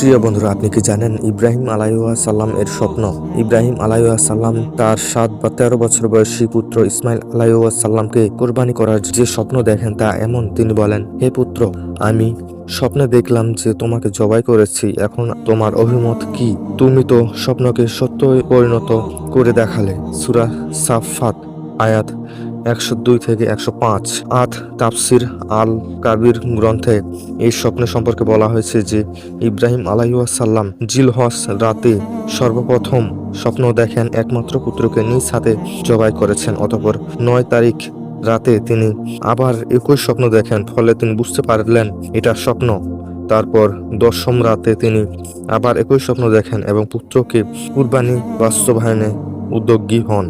প্রিয় বন্ধুরা, আপনি কি জানেন ইব্রাহিম আলাইসাল্লাম এর স্বপ্ন? ইব্রাহিম আলাইসাল্লাম তার সাত বা তেরো বছর বয়সী পুত্র ইসমাইল আলাইসাল্লামকে কোরবানি করার যে স্বপ্ন দেখেন তা এমন, তিনি বলেন, হে পুত্র, আমি স্বপ্নে দেখলাম যে তোমাকে জবাই করেছি। এখন তোমার অভিমত কি? তুমি তো স্বপ্নকে সত্য পরিণত করে দেখালে। সুরা সাফাত আয়াত একশো দুই থেকে একশো পাঁচ। আট তাফসির আল কাবির গ্রন্থে এই স্বপ্ন সম্পর্কে বলা হয়েছে যে ইব্রাহিম আলাইসাল্লাম জিলহস রাতে সর্বপ্রথম স্বপ্ন দেখেন একমাত্র পুত্রকে নিজ হাতে জবাই করেছেন। অতপর নয় তারিখ রাতে তিনি আবার একই স্বপ্ন দেখেন, ফলে তিনি বুঝতে পারলেন এটা স্বপ্ন। তারপর দশম রাতে তিনি আবার একই স্বপ্ন দেখেন এবং পুত্রকে কুরবানি বাস্তবায়নে উদ্যোগী হন।